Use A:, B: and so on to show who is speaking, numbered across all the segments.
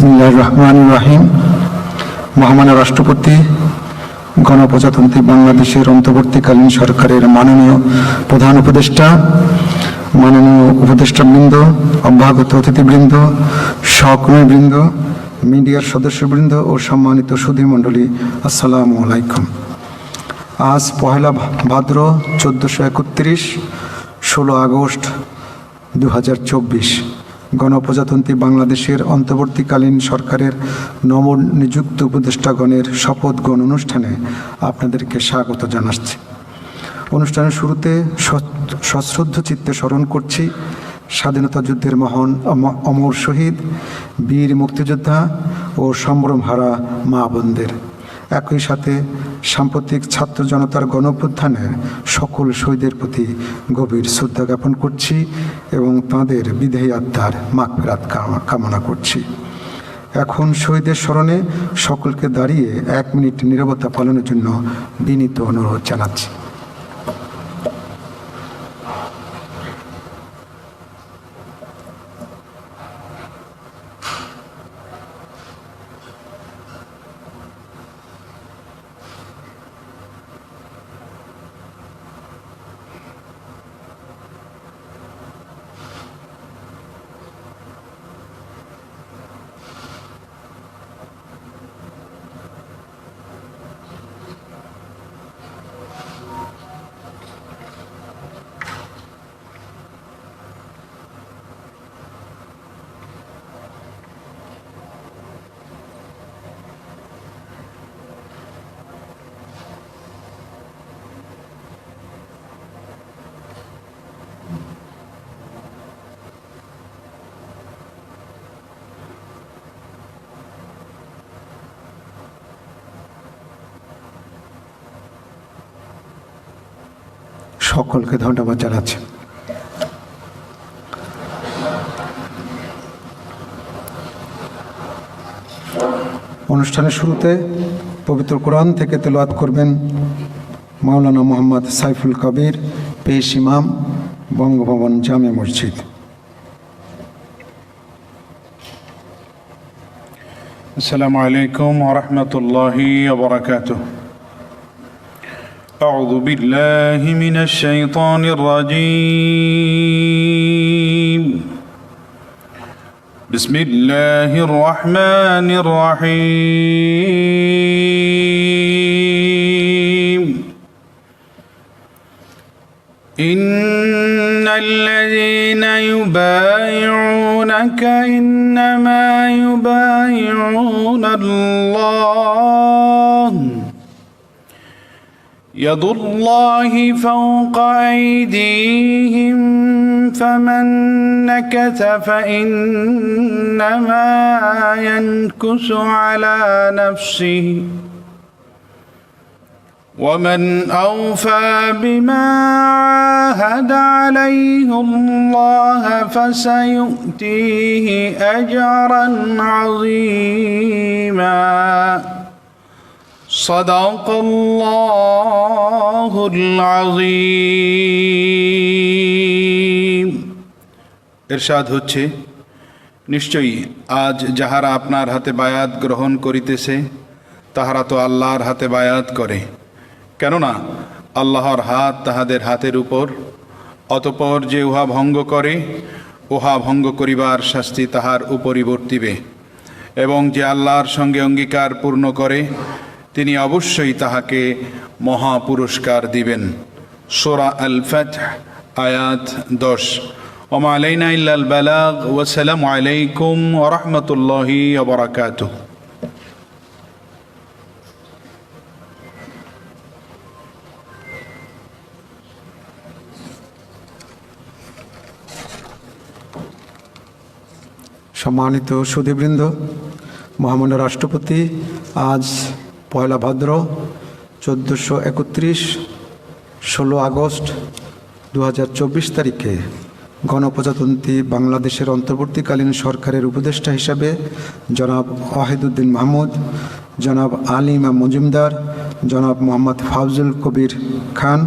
A: বিসমুল্লাহ রহমান রাহিম মহামান্য রাষ্ট্রপতি গণপ্রজাতন্ত্রী বাংলাদেশের অন্তর্বর্তীকালীন সরকারের মাননীয় প্রধান উপদেষ্টা মাননীয় উপদেষ্টাবৃন্দ অভ্যাগত অতিথিবৃন্দ বৃন্দ মিডিয়ার সদস্যবৃন্দ ও সম্মানিত সুধীমণ্ডলী আসসালামু আলাইকুম আজ পহেলা ভাদ্র চোদ্দোশো একত্রিশ ষোলো আগস্ট দু হাজার চব্বিশ গণপ্রজাতন্ত্রী বাংলাদেশের অন্তর্বর্তীকালীন সরকারের নবনিযুক্ত উপদেষ্টাগণের শপথ অনুষ্ঠানে আপনাদেরকে স্বাগত জানাচ্ছি অনুষ্ঠানের শুরুতে সশ্রদ্ধ চিত্তে স্মরণ করছি স্বাধীনতা যুদ্ধের মহান অমর শহীদ বীর মুক্তিযোদ্ধা ও সম্ভ্রম হারা মা বোনদের একই সাথে সাম্প্রতিক ছাত্র জনতার গণপ্রধানে সকল শহীদের প্রতি গভীর শ্রদ্ধা জ্ঞাপন করছি এবং তাঁদের বিধেয় আত্মার মাগফেরাত কামনা করছি এখন শহীদের স্মরণে সকলকে দাঁড়িয়ে এক মিনিট নিরবতা পালনের জন্য বিনীত অনুরোধ জানাচ্ছি সকলকে ধন্যবাদ জানাচ্ছি অনুষ্ঠানের শুরুতে পবিত্র কোরআন থেকে তেলোয়াত করবেন মাওলানা মোহাম্মদ সাইফুল কবির পেশ ইমাম বঙ্গভবন জামে মসজিদ
B: আসসালামু আলাইকুম ওরহমতুল্লাহ বরাকাতুহ أعوذ بالله من الشيطان الرجيم بسم الله الرحمن الرحيم إن الذين يبايعونك إنما يبايعون الله يد الله فوق أيديهم فمن نكث فإنما ينكث على نفسه ومن أوفى بما عاهد عليه الله فسيؤتيه أجرا عظيماً صدق الله العظيم ইরশাদ হচ্ছে নিশ্চয়ই আজ যাহারা আপনার হাতে বায়াত গ্রহণ করিতেছে তাহারা তো আল্লাহর হাতে বায়াত করে কেননা আল্লাহর হাত তাহাদের হাতের উপর অতপর যে উহা ভঙ্গ করে উহা ভঙ্গ করিবার শাস্তি তাহার উপরিবর্তিবে এবং যে আল্লাহর সঙ্গে অঙ্গীকার পূর্ণ করে তিনি অবশ্যই তাহাকে মহা পুরস্কার দিবেন সোরা আল ফ্যাথ আয়াত দশ ওমা আলাইনা ইল্লাল বালাগ ওয়াসালামু আলাইকুম ওরহমতুল্লাহি
A: সম্মানিত সুধীবৃন্দ মহামান্য রাষ্ট্রপতি আজ পয়লা ভাদ্র চোদ্দোশো একত্রিশ ষোলো আগস্ট দু তারিখে গণপ্রজাতন্ত্রী বাংলাদেশের অন্তর্বর্তীকালীন সরকারের উপদেষ্টা হিসাবে জনাব ওয়াহিদুদ্দিন মাহমুদ জনাব আলিমা মজুমদার জনাব মোহাম্মদ ফাউজুল কবির খান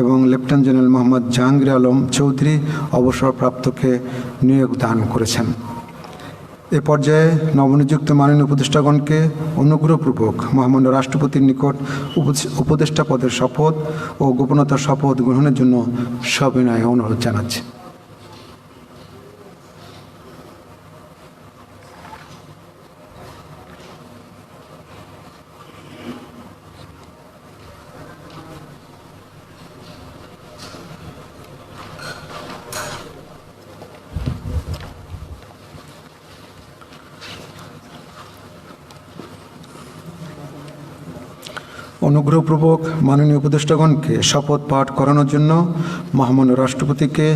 A: এবং লেফটেন্যান্ট জেনারেল মোহাম্মদ জাহাঙ্গীর আলম চৌধুরী অবসরপ্রাপ্তকে নিয়োগ দান করেছেন এ পর্যায়ে নবনিযুক্ত মাননীয় উপদেষ্টাগণকে অনুগ্রহপূর্বক মহামান্য রাষ্ট্রপতির নিকট উপদেষ্টা পদের শপথ ও গোপনতার শপথ গ্রহণের জন্য সবিনয় অনুরোধ জানাচ্ছি অনুগ্রহপূর্বক মাননীয় উপদেষ্টাগণকে শপথ পাঠ করানোর জন্য মহামান্য রাষ্ট্রপতিকে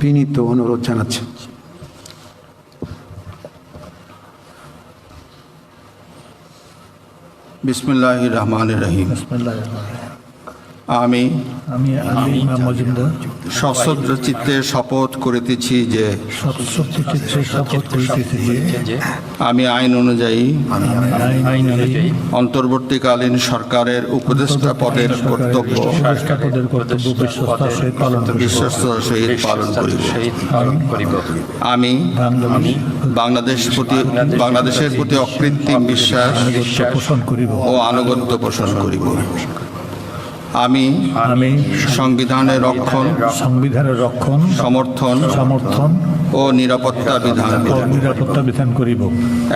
A: বিনীত অনুরোধ জানাচ্ছি
B: বিসমুল্লাহ রহমান রহিম আমি আমি চিত্তে শপথ করিতেছি যে আমি আইন অনুযায়ী অন্তর্বর্তীকালীন সরকারের উপদেষ্টা পদের কর্তব্য সহিত পালন করিব আমি বাংলাদেশ প্রতি বাংলাদেশের প্রতি অকৃত্রিম
C: বিশ্বাস পোষণ করিব ও আনুগত্য পোষণ করিব
B: আমি আমি সংবিধানের রক্ষণ সংবিধানের রক্ষণ
C: সমর্থন সমর্থন
B: ও নিরাপত্তা বিধান
C: নিরাপত্তা বিধান করিব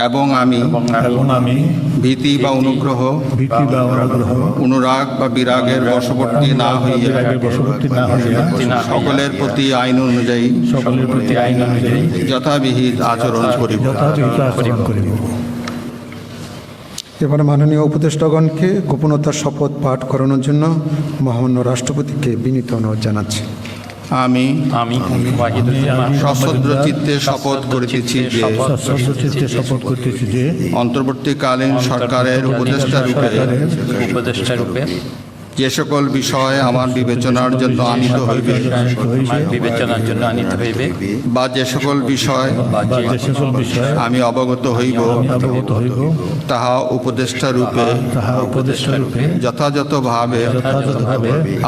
C: এবং আমি
B: এবং আমি ভীতি বা অনুগ্রহ ভীতি বা অনুগ্রহ অনুরাগ বা বিরাগের বশবর্তী না হইয়া বশবর্তী না হইয়া সকলের প্রতি আইন
C: অনুযায়ী সকলের প্রতি আইন অনুযায়ী
B: যথাবিহিত আচরণ করিব
C: যথাবিহিত আচরণ করিব
A: এবার মাননীয় উপদেষ্টাগণকে গোপনতার শপথ পাঠ করানোর জন্য মহামান্য রাষ্ট্রপতিকে বিনীত অনুরোধ
B: জানাচ্ছি
C: আমি আমি
B: সশস্ত্র চিত্তে শপথ করেছি
C: যে শপথ করতেছি
B: যে অন্তর্বর্তীকালীন সরকারের উপদেষ্টা
C: রূপে উপদেষ্টা রূপে
B: যে সকল বিষয় আমার বিবেচনার জন্য আনিত
C: হইবে বিবেচনার
B: জন্য আনিত হইবে বা যে সকল বিষয় আমি অবগত হইব তাহা উপদেষ্টা রূপে উপদেষ্টা রূপে যথাযথভাবে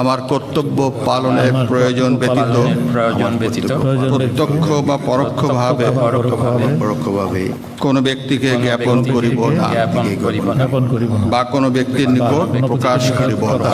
B: আমার কর্তব্য পালনের প্রয়োজন ব্যতীত প্রয়োজন ব্যতীত প্রত্যক্ষ বা
C: পরোক্ষভাবে পরোক্ষভাবে
B: কোনো ব্যক্তিকে জ্ঞাপন করিব না বা কোনো ব্যক্তির নিকট প্রকাশ করিব
C: না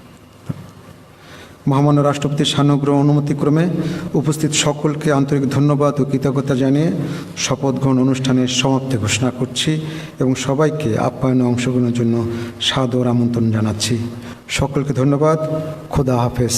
A: মহামান্য রাষ্ট্রপতির সানুগ্রহ অনুমতিক্রমে উপস্থিত সকলকে আন্তরিক ধন্যবাদ ও কৃতজ্ঞতা জানিয়ে শপথ গ্রহণ অনুষ্ঠানের সমাপ্তি ঘোষণা করছি এবং সবাইকে আপ্যায়নে অংশগ্রহণের জন্য সাদর আমন্ত্রণ জানাচ্ছি সকলকে ধন্যবাদ খোদা হাফেজ